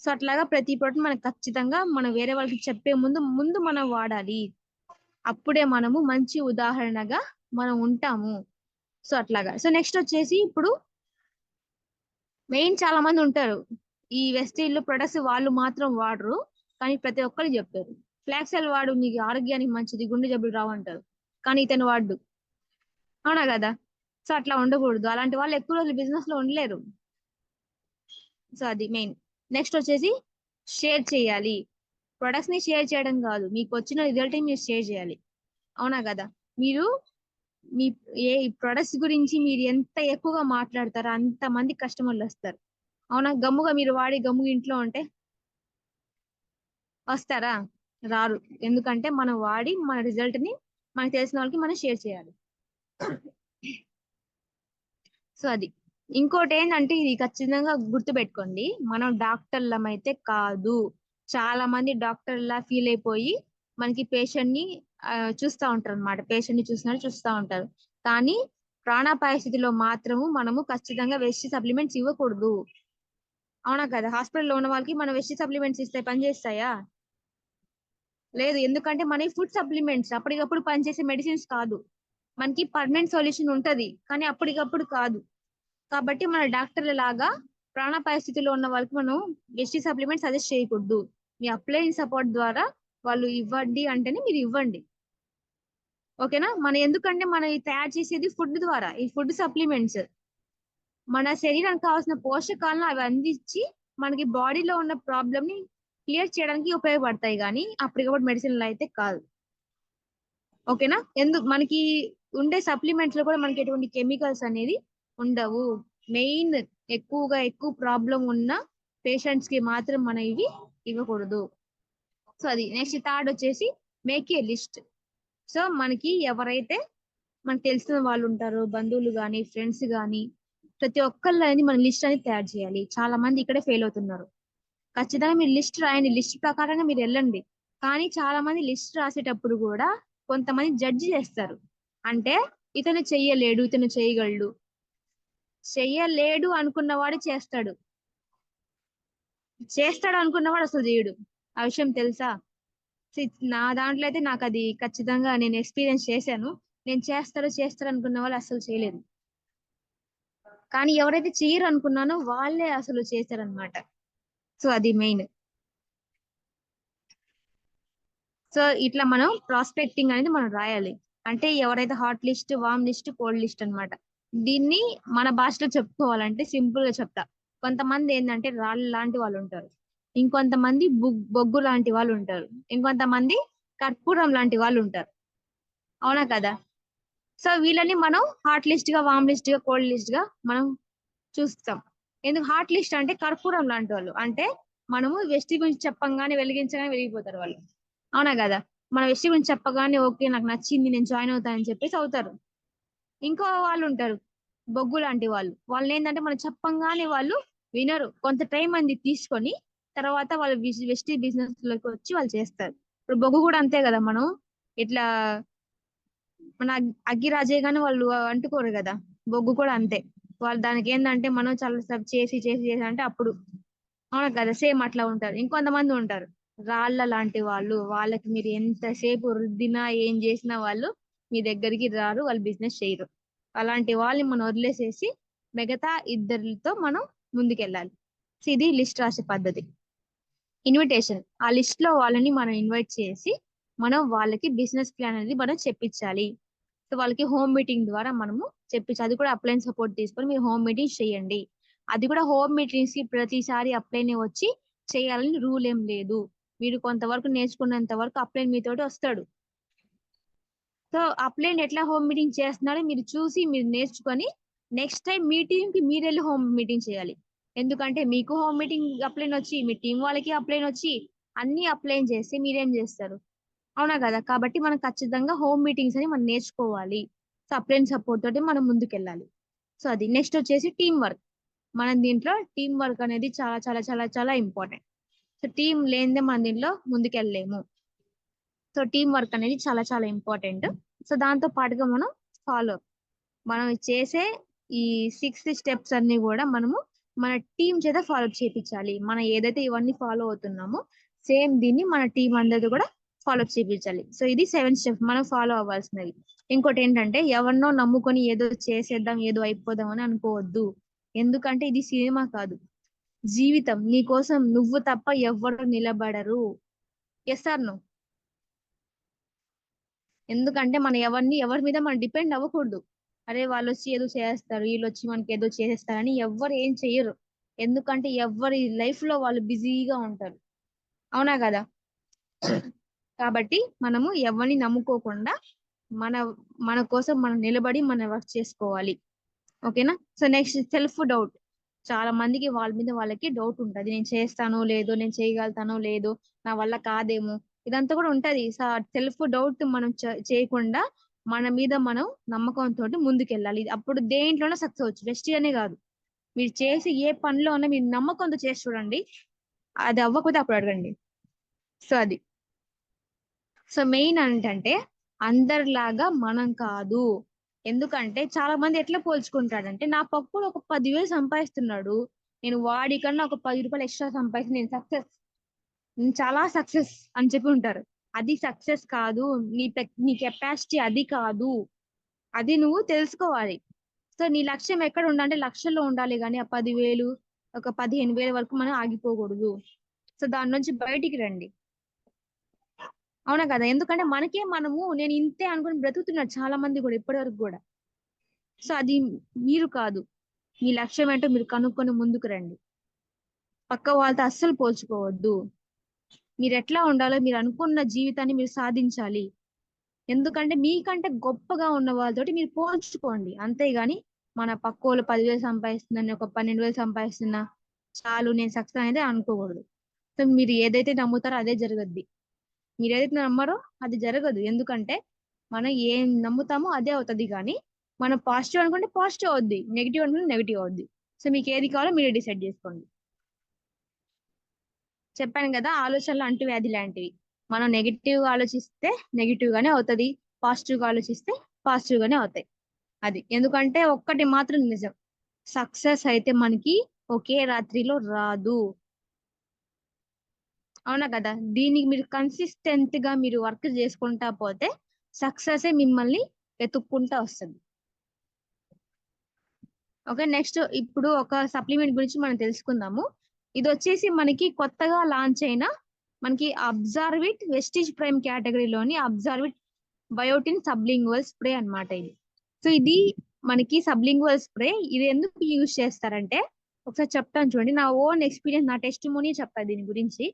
సో అట్లాగా ప్రతి ప్రోడక్ట్ మనకు ఖచ్చితంగా మనం వేరే వాళ్ళకి చెప్పే ముందు ముందు మనం వాడాలి. అప్పుడే మనము మంచి ఉదాహరణగా మనం ఉంటాము. సో అట్లాగా. సో నెక్స్ట్ వచ్చేసి ఇప్పుడు మెయిన్ చాలా మంది ఉంటారు. ఈ వెస్టీల్ ప్రొడక్ట్స్ వాళ్ళు మాత్రం వాడరు. కానీ ప్రతి ఒక్కరు చెప్తారు. ఫ్లాక్సెల్ వాడు నీకు ఆరోగ్యానికి మంచిది గుండె జబ్బులు రావు అంటారు. కానీ ఇతను వాడు. అవునా కదా? సో అట్లా ఉండకూడదు. అలాంటి వాళ్ళు ఎక్కువ రోజులు బిజినెస్లో ఉండలేరు. సో అది మెయిన్. నెక్స్ట్ వచ్చేసి షేర్ చేయాలి. ప్రొడక్ట్స్ని షేర్ చేయడం కాదు. మీకు వచ్చిన రిజల్ట్ మీరు షేర్ చేయాలి. అవునా కదా? మీరు మీ ఏ ప్రొడక్ట్స్ గురించి మీరు ఎంత ఎక్కువగా మాట్లాడతారో అంత మంది కస్టమర్లు వస్తారు. అవునా? గమ్ముగా మీరు వాడి గమ్ముగా ఇంట్లో ఉంటే వస్తారా? రారు. ఎందుకంటే మనం వాడి మన రిజల్ట్ని మనకు తెలిసిన వాళ్ళకి మనం షేర్ చేయాలి. సో అది. ఇంకోటి ఏంటంటే ఇది ఖచ్చితంగా గుర్తు పెట్టుకోండి మనం డాక్టర్లం అయితే కాదు. చాలా మంది డాక్టర్లా ఫీల్ అయిపోయి మనకి పేషెంట్ని చూస్తూ ఉంటారు అనమాట పేషెంట్ని చూసినట్టు చూస్తూ ఉంటారు. కానీ ప్రాణాపాయ స్థితిలో మాత్రము మనము ఖచ్చితంగా వెస్ట్ సప్లిమెంట్స్ ఇవ్వకూడదు. అవునా కదా? హాస్పిటల్లో ఉన్న వాళ్ళకి మనం వెస్ట్ సప్లిమెంట్స్ ఇస్తే పని చేస్తాయా? లేదు. ఎందుకంటే మనకి ఫుడ్ సప్లిమెంట్స్. అప్పటికప్పుడు పనిచేసే మెడిసిన్స్ కాదు. మనకి పర్మనెంట్ సొల్యూషన్ ఉంటది. కానీ అప్పటికప్పుడు కాదు. కాబట్టి మన డాక్టర్ల లాగా ప్రాణాపాయ స్థితిలో ఉన్న వాళ్ళకి మనం ఎస్టీ సప్లిమెంట్ సజెస్ట్ చేయకూడదు. మీ అప్లైన్ సపోర్ట్ ద్వారా వాళ్ళు ఇవ్వండి అంటేనే మీరు ఇవ్వండి. ఓకేనా? మన ఎందుకంటే మనం తయారు చేసేది ఫుడ్ ద్వారా ఈ ఫుడ్ సప్లిమెంట్స్ మన శరీరానికి కావాల్సిన పోషకాలను అవి అందించి మనకి బాడీలో ఉన్న ప్రాబ్లమ్ని క్లియర్ చేయడానికి ఉపయోగపడతాయి కానీ అప్పటికప్పుడు మెడిసిన్లు అయితే కాదు. ఓకేనా? ఎందుకు మనకి ఉండే సప్లిమెంట్స్లో కూడా మనకి ఎటువంటి కెమికల్స్ అనేది ఉండవు. మెయిన్ ఎక్కువగా ఎక్కువ ప్రాబ్లం ఉన్న పేషెంట్స్కి మాత్రం మనం ఇవి ఇవ్వకూడదు. సో అది నెక్స్ట్ థర్డ్ వచ్చేసి మేక్ ఏ లిస్ట్. సో మనకి ఎవరైతే మనకు తెలిసిన వాళ్ళు ఉంటారో బంధువులు కానీ ఫ్రెండ్స్ కానీ ప్రతి ఒక్కళ్ళు అనేది మన లిస్ట్ అనేది తయారు చేయాలి. చాలా మంది ఇక్కడే ఫెయిల్ అవుతున్నారు. ఖచ్చితంగా మీరు లిస్ట్ రాయండి. లిస్ట్ ప్రకారంగా మీరు వెళ్ళండి. కానీ చాలా మంది లిస్ట్ రాసేటప్పుడు కూడా కొంతమంది జడ్జి చేస్తారు. అంటే ఇతను చెయ్యలేడు ఇతను చేయగలడు. చెయ్యలేడు అనుకున్నవాడు చేస్తాడు. చేస్తాడు అనుకున్నవాడు అసలు చేయడు. ఆ విషయం తెలుసా? నా దాంట్లో అయితే నాకు అది ఖచ్చితంగా నేను ఎక్స్పీరియన్స్ చేశాను. నేను చేస్తాడో చేస్తాడు అనుకున్న వాళ్ళు అసలు చేయలేదు. కానీ ఎవరైతే చేయరు అనుకున్నానో వాళ్ళే అసలు చేశారనమాట సో అది మెయిన్. సో ఇట్లా మనం ప్రాస్పెక్టింగ్ అనేది మనం రాయాలి. అంటే ఎవరైతే hot list warm list cold list అనమాట దీన్ని మన భాషలో చెప్పుకోవాలంటే సింపుల్గా చెప్తా. కొంతమంది ఏంటంటే రాళ్ళు లాంటి వాళ్ళు ఉంటారు. ఇంకొంతమంది బొగ్గు లాంటి వాళ్ళు ఉంటారు. ఇంకొంతమంది కర్పూరం లాంటి వాళ్ళు ఉంటారు. అవునా కదా? సో వీళ్ళని మనం హాట్ లిస్ట్గా వామ్ లిస్ట్గా కోల్డ్ లిస్ట్గా మనం చూస్తాం. ఎందుకు హాట్ లిస్ట్ అంటే కర్పూరం లాంటి వాళ్ళు. అంటే మనము వెస్ట్ గురించి చెప్పంగానే వెలిగించగానే వెలిగిపోతారు వాళ్ళు. అవునా కదా? మన వెస్ట్ గురించి చెప్పగానే ఓకే నాకు నచ్చింది నేను జాయిన్ అవుతానని చెప్పేసి అవుతారు. ఇంకో వాళ్ళు ఉంటారు బొగ్గు లాంటి వాళ్ళు. వాళ్ళు ఏంటంటే మనం చెప్పంగానే వాళ్ళు వినరు. కొంత టైం అంది తీసుకొని తర్వాత వాళ్ళు వెస్టి బిజినెస్లోకి వచ్చి వాళ్ళు చేస్తారు. ఇప్పుడు బొగ్గు కూడా అంతే కదా మనం. ఇట్లా మన అగ్గిరాజే కానీ వాళ్ళు అంటుకోరు కదా. బొగ్గు కూడా అంతే. వాళ్ళు దానికి ఏంటంటే మనం చాలా సేపు చేసి చేసి చేసి అంటే అప్పుడు. అవునా కదా? సేమ్ అట్లా ఉంటారు. ఇంకొంతమంది ఉంటారు. రాళ్ళ లాంటి వాళ్ళు. వాళ్ళకి మీరు ఎంతసేపు రుద్దినా ఏం చేసినా వాళ్ళు మీ దగ్గరికి రారు వాళ్ళు బిజినెస్ చేయరు. అలాంటి వాళ్ళని మనం వదిలేసేసి మిగతా ఇద్దరితో మనం ముందుకెళ్ళాలి. ఇది లిస్ట్ రాసే పద్ధతి. ఇన్విటేషన్ ఆ లిస్ట్లో వాళ్ళని మనం ఇన్వైట్ చేసి మనం వాళ్ళకి బిజినెస్ ప్లాన్ అనేది మనం చెప్పించాలి. సో వాళ్ళకి హోమ్ మీటింగ్ ద్వారా మనము చెప్పించాలి. అది కూడా అప్లైన్ సపోర్ట్ తీసుకొని మీరు హోమ్ మీటింగ్స్ చేయండి. అది కూడా హోమ్ మీటింగ్స్కి ప్రతిసారి అప్లైనే వచ్చి చేయాలని రూల్ ఏం లేదు. మీరు కొంతవరకు నేర్చుకున్నంత వరకు అప్లైన్ మీతోటి వస్తాడు. సో అప్లైన్ ఎట్లా హోమ్ మీటింగ్ చేస్తున్నాడో మీరు చూసి మీరు నేర్చుకొని నెక్స్ట్ టైం మీ కి మీరు వెళ్ళి హోమ్ మీటింగ్ చేయాలి. ఎందుకంటే మీకు హోమ్ మీటింగ్ అప్లైన్ వచ్చి మీ టీం వాళ్ళకి అప్లైన్ వచ్చి అన్ని అప్లైన్ చేస్తే మీరేం చేస్తారు? అవునా కదా? కాబట్టి మనం ఖచ్చితంగా హోమ్ మీటింగ్స్ అని మనం నేర్చుకోవాలి. సో అప్లైన్ సపోర్ట్ తోటి మనం ముందుకెళ్ళాలి. సో అది నెక్స్ట్ వచ్చేసి టీం వర్క్ మనం దీంట్లో టీం వర్క్ అనేది చాలా చాలా చాలా చాలా ఇంపార్టెంట్ సో టీం లేనిదే మనం దీంట్లో ముందుకెళ్ళలేము. సో టీం వర్క్ అనేది చాలా చాలా ఇంపార్టెంట్. సో దాంతో పాటుగా మనం ఫాలో మనం చేసే ఈ సిక్స్ స్టెప్స్ అన్ని కూడా మనము మన టీం చేత ఫాలో చేపించాలి. మనం ఏదైతే ఇవన్నీ ఫాలో అవుతున్నామో సేమ్ దీన్ని మన టీం అందరిది కూడా ఫాలో చేపించాలి. సో ఇది సెవెన్ స్టెప్. మనం ఫాలో అవ్వాల్సినది ఇంకోటి ఏంటంటే ఎవరినో నమ్ముకొని ఏదో చేసేద్దాం ఏదో అయిపోదాం అని అనుకోవద్దు. ఎందుకంటే ఇది సినిమా కాదు. జీవితం. నీ కోసం నువ్వు తప్ప ఎవ్వరు నిలబడరు. ఎస్ ఆర్ నో ఎందుకంటే మన ఎవరిని ఎవరి మీద మనం డిపెండ్ అవ్వకూడదు. అరే వాళ్ళు వచ్చి ఏదో చేస్తారు వీళ్ళు వచ్చి మనకి ఏదో చేసేస్తారని ఎవ్వరు ఏం చెయ్యరు. ఎందుకంటే ఎవరి లైఫ్లో వాళ్ళు బిజీగా ఉంటారు. అవునా కదా? కాబట్టి మనము ఎవరిని నమ్ముకోకుండా మన మన కోసం మనం నిలబడి మనం వర్క్ చేసుకోవాలి. ఓకేనా? So next self doubt. చాలా మందికి వాళ్ళ మీద వాళ్ళకి డౌట్ ఉంటుంది. నేను చేస్తానో లేదో నేను చేయగలుగుతానో లేదో నా వల్ల కాదేమో. ఇదంతా కూడా ఉంటది. సెల్ఫ్ డౌట్ మనం చేయకుండా మన మీద మనం నమ్మకంతో ముందుకెళ్ళాలి. అప్పుడు దేంట్లోనే సక్సెస్ అవచ్చు రెస్ట్ అనే కాదు. మీరు చేసి ఏ పనిలో ఉన్నా మీరు నమ్మకంతో చేసి చూడండి. అది అవ్వకపోతే అప్పుడు అడగండి. సో అది. సో మెయిన్ ఏంటంటే అందరిలాగా మనం కాదు. ఎందుకంటే చాలా మంది ఎట్లా పోల్చుకుంటాడంటే నా పక్కన ఒక పదివేలు సంపాదిస్తున్నాడు. నేను వాడికన్నా ఒక పది రూపాయలు ఎక్స్ట్రా సంపాదిస్తే నేను సక్సెస్ చాలా సక్సెస్ అని చెప్పి ఉంటారు. అది సక్సెస్ కాదు నీ పె- నీ కెపాసిటీ అది కాదు. అది నువ్వు తెలుసుకోవాలి. సో నీ లక్ష్యం ఎక్కడ ఉండాలంటే లక్షల్లో ఉండాలి కానీ ఆ పదివేలు ఒక పదిహేను వేల వరకు మనం ఆగిపోకూడదు. సో దాని నుంచి బయటికి రండి. అవునా కదా? ఎందుకంటే మనకే మనము నేను ఇంతే అనుకుని బ్రతుకుతున్నారు చాలా మంది కూడా ఇప్పటి వరకు కూడా. సో అది మీరు కాదు. మీ లక్ష్యం ఏంటో మీరు కనుక్కొని ముందుకు రండి. పక్క వాళ్ళతో అస్సలు పోల్చుకోవద్దు. మీరు ఎట్లా ఉండాలో మీరు అనుకున్న జీవితాన్ని మీరు సాధించాలి. ఎందుకంటే మీకంటే గొప్పగా ఉన్న వాళ్ళతోటి మీరు పోల్చుకోండి. అంతేగాని మన పక్క వాళ్ళు పదివేలు సంపాదిస్తుందని ఒక పన్నెండు వేలు సంపాదిస్తున్నా చాలు నేను సక్సెస్ అనేది అనుకోకూడదు. సో మీరు ఏదైతే నమ్ముతారో అదే జరగద్ది. మీరు ఏదైతే నమ్మరో అది జరగదు. ఎందుకంటే మనం ఏం నమ్ముతామో అదే అవుతుంది కానీ మనం పాజిటివ్ అనుకుంటే పాజిటివ్ అవుద్ది. నెగిటివ్ అనుకుంటే నెగిటివ్ అవుద్ది. సో మీకు ఏది కావాలో మీరే డిసైడ్ చేసుకోండి. చెప్పాను కదా ఆలోచనలు అంటువ్యాధి లాంటివి. మనం నెగిటివ్ ఆలోచిస్తే నెగిటివ్ గానే అవుతుంది పాజిటివ్గా ఆలోచిస్తే పాజిటివ్ గానే అవుతాయి. అది ఎందుకంటే ఒక్కటి మాత్రం నిజం. సక్సెస్ అయితే మనకి ఒకే రాత్రిలో రాదు. అవునా కదా? దీనికి మీరు కన్సిస్టెంట్గా మీరు వర్క్ చేసుకుంటా పోతే సక్సెస్ మిమ్మల్ని వెతుక్కుంటా వస్తుంది. ఓకే నెక్స్ట్ ఇప్పుడు ఒక సప్లిమెంట్ గురించి మనం తెలుసుకుందాము. ఇది వచ్చేసి మనకి కొత్తగా లాంచ్ అయిన మనకి అబ్జార్విట్ వెస్టిజ్ ప్రైమ్ కేటగిరీలోని అబ్జార్విట్ బయోటిన్ సబ్లింగువల్ స్ప్రే అన్నమాట ఇది. సో ఇది మనకి సబ్లింగువల్ స్ప్రే. ఇది ఎందుకు యూజ్ చేస్తారంటే ఒకసారి చెప్తాను చూడండి. నా ఓన్ ఎక్స్పీరియన్స్ నా టెస్ట్ మోనీ చెప్తా దీని గురించి.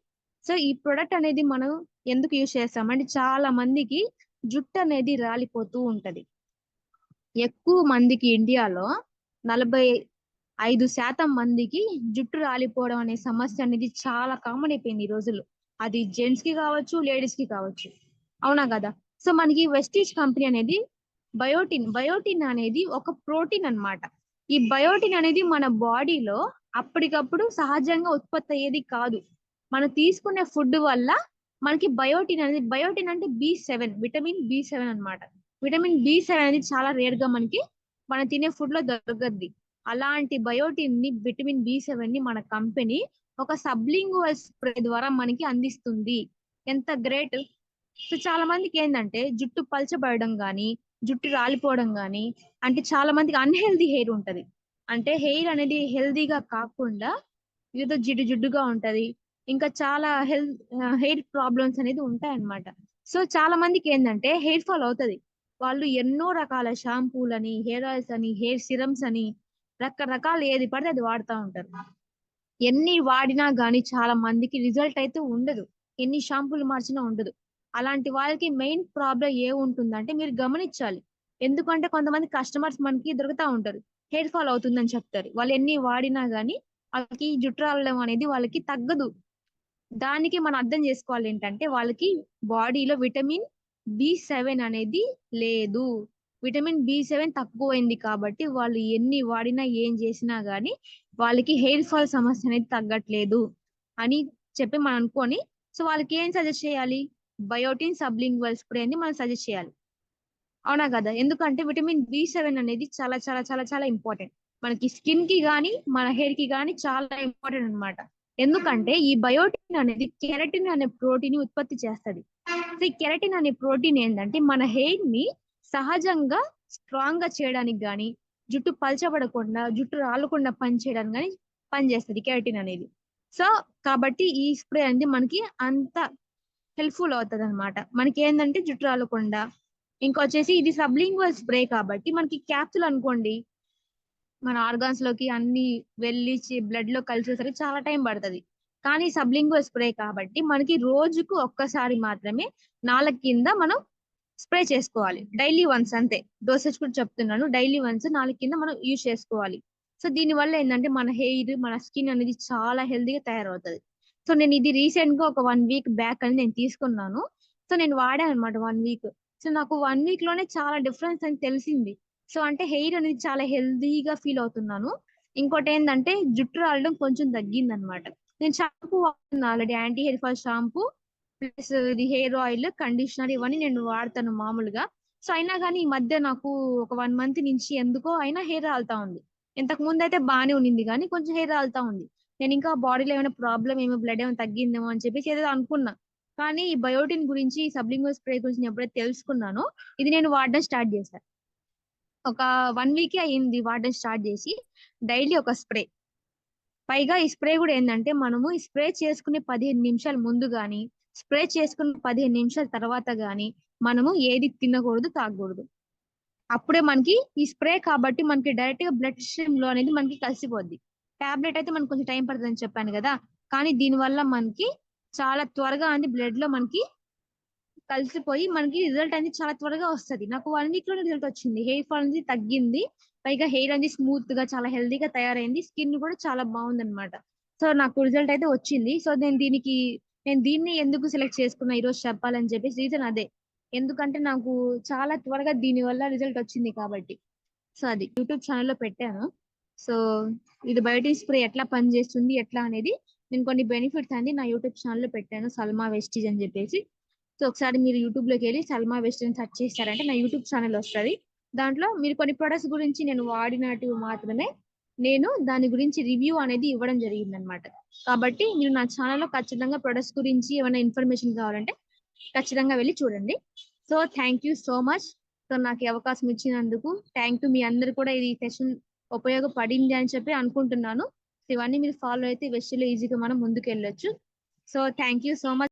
సో ఈ ప్రొడక్ట్ అనేది మనం ఎందుకు యూజ్ చేస్తామంటే చాలా మందికి జుట్టు అనేది రాలిపోతూ ఉంటది. ఎక్కువ మందికి ఇండియాలో నలభై ఐదు శాతం మందికి జుట్టు రాలిపోవడం అనే సమస్య అనేది చాలా కామన్ అయిపోయింది ఈ రోజుల్లో. అది జెంట్స్కి కావచ్చు లేడీస్కి కావచ్చు. అవునా కదా? సో మనకి వెస్టీజ్ కంపెనీ అనేది బయోటిన్ బయోటిన్ అనేది ఒక ప్రోటీన్ అన్నమాట. ఈ బయోటిన్ అనేది మన బాడీలో అప్పటికప్పుడు సహజంగా ఉత్పత్తి అయ్యేది కాదు. మనం తీసుకునే ఫుడ్ వల్ల మనకి బయోటిన్ అనేది బయోటిన్ అంటే B seven vitamin B seven అనమాట విటమిన్ బి సెవెన్ అనేది చాలా రేర్గా మనకి మనం తినే ఫుడ్లో దొరకద్ది. అలాంటి బయోటిన్ని విటమిన్ బి సెవెన్ని మన కంపెనీ ఒక సబ్లింగువల్ స్ప్రే ద్వారా మనకి అందిస్తుంది. ఎంత గ్రేట్? సో చాలా మందికి ఏంటంటే జుట్టు పలచబడడం కానీ జుట్టు రాలిపోవడం కానీ అంటే చాలా మందికి అన్హెల్దీ హెయిర్ ఉంటది. అంటే హెయిర్ అనేది హెల్దీగా కాకుండా ఏదో జిడ్డు జిడ్డుగా ఉంటది. ఇంకా చాలా హెల్త్ హెయిర్ ప్రాబ్లమ్స్ అనేది ఉంటాయి అన్నమాట సో చాలా మందికి ఏంటంటే హెయిర్ ఫాల్ అవుతది. వాళ్ళు ఎన్నో రకాల షాంపూలని హెయిర్ ఆయిల్స్ అని హెయిర్ సిరమ్స్ అని రకరకాల ఏది పడితే అది వాడుతూ ఉంటారు. ఎన్ని వాడినా గానీ చాలా మందికి రిజల్ట్ అయితే ఉండదు. ఎన్ని షాంపూలు మార్చినా ఉండదు. అలాంటి వాళ్ళకి మెయిన్ ప్రాబ్లం ఏ ఉంటుందంటే మీరు గమనించాలి. ఎందుకంటే కొంతమంది కస్టమర్స్ మనకి దొరుకుతా ఉంటారు. హెయిర్ ఫాల్ అవుతుందని చెప్తారు. వాళ్ళు ఎన్ని వాడినా గానీ వాళ్ళకి జుట్టు రావడం అనేది వాళ్ళకి తగ్గదు. దానికి మనం అర్థం చేసుకోవాలి ఏంటంటే వాళ్ళకి బాడీలో విటమిన్ బి సెవెన్ అనేది లేదు. విటమిన్ బి సెవెన్ తక్కువైంది కాబట్టి వాళ్ళు ఎన్ని వాడినా ఏం చేసినా గానీ వాళ్ళకి హెయిర్ ఫాల్ సమస్య అనేది తగ్గట్లేదు అని చెప్పి మనం అనుకొని. సో వాళ్ళకి ఏం సజెస్ట్ చేయాలి? బయోటిన్ సబ్లింగ్వల్ స్ప్రే అని మనం సజెస్ట్ చేయాలి. అవునా కదా? ఎందుకంటే విటమిన్ బి సెవెన్ అనేది చాలా చాలా చాలా చాలా ఇంపార్టెంట్. మనకి స్కిన్కి కానీ మన హెయిర్కి కానీ చాలా ఇంపార్టెంట్ అన్నమాట. ఎందుకంటే ఈ బయోటిన్ అనేది కెరటిన్ అనే ప్రోటీన్ ఉత్పత్తి చేస్తది. సో ఈ కెరటిన్ అనే ప్రోటీన్ ఏంటంటే మన హెయిర్ని సహజంగా స్ట్రాంగ్గా చేయడానికి గానీ జుట్టు పలచబడకుండా జుట్టు రాలకుండా పని చేయడానికి కానీ పనిచేస్తుంది కెరటిన్ అనేది. సో కాబట్టి ఈ స్ప్రే అనేది మనకి అంత హెల్ప్ఫుల్ అవుతుంది అనమాట మనకి ఏంటంటే జుట్టు రాలకుండా. ఇంకొచ్చేసి ఇది సబ్లింగ్వల్ స్ప్రే కాబట్టి మనకి క్యాప్సుల్ అనుకోండి మన ఆర్గాన్స్లోకి అన్ని వెళ్ళి బ్లడ్లో కలిసేసరికి చాలా టైం పడుతుంది. కానీ సబ్లింగ్వల్ స్ప్రే కాబట్టి మనకి రోజుకు ఒక్కసారి మాత్రమే నాలుగు కింద మనం స్ప్రే చేసుకోవాలి. డైలీ వన్స్ అంతే. డోసేజ్ కూడా చెప్తున్నాను. డైలీ వన్స్ నాలుగు కింద మనం యూజ్ చేసుకోవాలి. సో దీని వల్ల ఏంటంటే మన హెయిర్ మన స్కిన్ అనేది చాలా హెల్దీగా తయారవుతుంది. సో నేను ఇది రీసెంట్గా ఒక వన్ వీక్ బ్యాక్ అని నేను తీసుకున్నాను. సో నేను వాడాను అనమాట వన్ వీక్. సో నాకు వన్ వీక్లోనే చాలా డిఫరెన్స్ అని తెలిసింది. సో అంటే హెయిర్ అనేది చాలా హెల్దీగా ఫీల్ అవుతున్నాను. ఇంకోటి ఏంటంటే జుట్టు రాలడం కొంచెం తగ్గింది అనమాట నేను షాంపూ వాడుతున్నా already anti hair fall shampoo. Plus ఇది హెయిర్ ఆయిల్ కండిషనర్ ఇవన్నీ నేను వాడతాను మామూలుగా. సో అయినా కానీ ఈ మధ్య నాకు ఒక వన్ మంత్ నుంచి ఎందుకో అయినా హెయిర్ రాలుతా ఉంది. ఇంతకు ముందు అయితే బాగానే ఉన్నింది కానీ కొంచెం హెయిర్ రాలుతా ఉంది. నేను ఇంకా బాడీలో ఏమైనా ప్రాబ్లం ఏమో బ్లడ్ ఏమైనా తగ్గిందేమో అని చెప్పేసి ఏదో అనుకున్నా. కానీ ఈ బయోటిన్ గురించి సబ్లింగల్ స్ప్రే గురించి నేను ఎప్పుడైతే తెలుసుకున్నానో ఇది నేను వాడడం స్టార్ట్ చేశాను ఒక వన్ వీక్ అయ్యింది వాడడం స్టార్ట్ చేసి డైలీ ఒక స్ప్రే పైగా ఈ స్ప్రే కూడా ఏంటంటే మనము ఈ స్ప్రే చేసుకునే పదిహేను నిమిషాల ముందు గాని స్ప్రే చేసుకున్న పదిహేను నిమిషాల తర్వాత గాని మనము ఏది తినకూడదు తాగకూడదు. అప్పుడే మనకి ఈ స్ప్రే కాబట్టి మనకి డైరెక్ట్గా బ్లడ్ స్ట్రీమ్లో అనేది మనకి కలిసిపోద్ది. టాబ్లెట్ అయితే మనకు కొంచెం టైం పడుతుంది అని చెప్పాను కదా కానీ దీని వల్ల మనకి చాలా త్వరగా అనేది బ్లడ్లో మనకి కలిసిపోయి మనకి రిజల్ట్ అనేది చాలా త్వరగా వస్తది. నాకు వన్ వీక్ రిజల్ట్ వచ్చింది. హెయిర్ ఫాల్ అనేది తగ్గింది. పైగా హెయిర్ అనేది స్మూత్గా చాలా హెల్దీగా తయారైంది. స్కిన్ కూడా చాలా బాగుంది అనమాట సో నాకు రిజల్ట్ అయితే వచ్చింది. సో నేను దీనికి నేను దీన్ని ఎందుకు సెలెక్ట్ చేసుకున్నా? ఈరోజు చెప్పాలని చెప్పేసి రీజన్ అదే. ఎందుకంటే నాకు చాలా త్వరగా దీని వల్ల రిజల్ట్ వచ్చింది కాబట్టి. సో అది యూట్యూబ్ ఛానల్లో పెట్టాను. సో ఇది బయోటిక్ స్ప్రే ఎట్లా పనిచేస్తుంది ఎట్లా అనేది నేను కొన్ని బెనిఫిట్స్ అనేది నా యూట్యూబ్ ఛానల్లో పెట్టాను. సల్మా వెస్టీజ్ అని చెప్పేసి. సో ఒకసారి మీరు యూట్యూబ్లోకి వెళ్ళి సల్మా వెస్టీజ్ అని సెర్చ్ చేస్తారంటే నా యూట్యూబ్ ఛానల్ వస్తుంది. దాంట్లో మీరు కొన్ని ప్రొడక్ట్స్ గురించి నేను వాడినట్టు మాత్రమే నేను దాని గురించి రివ్యూ అనేది ఇవ్వడం జరిగింది అనమాట కాబట్టి మీరు నా ఛానల్లో ఖచ్చితంగా ప్రొడక్ట్స్ గురించి ఏమైనా ఇన్ఫర్మేషన్ కావాలంటే ఖచ్చితంగా వెళ్ళి చూడండి. So thank you so much so నాకు అవకాశం ఇచ్చినందుకు థ్యాంక్ యూ మీ అందరు కూడా ఇది సెషన్ ఉపయోగపడింది అని చెప్పి అనుకుంటున్నాను. ఇవన్నీ మీరు ఫాలో అయితే వెస్ట్లో ఈజీగా మనం ముందుకు వెళ్ళొచ్చు so thank you so much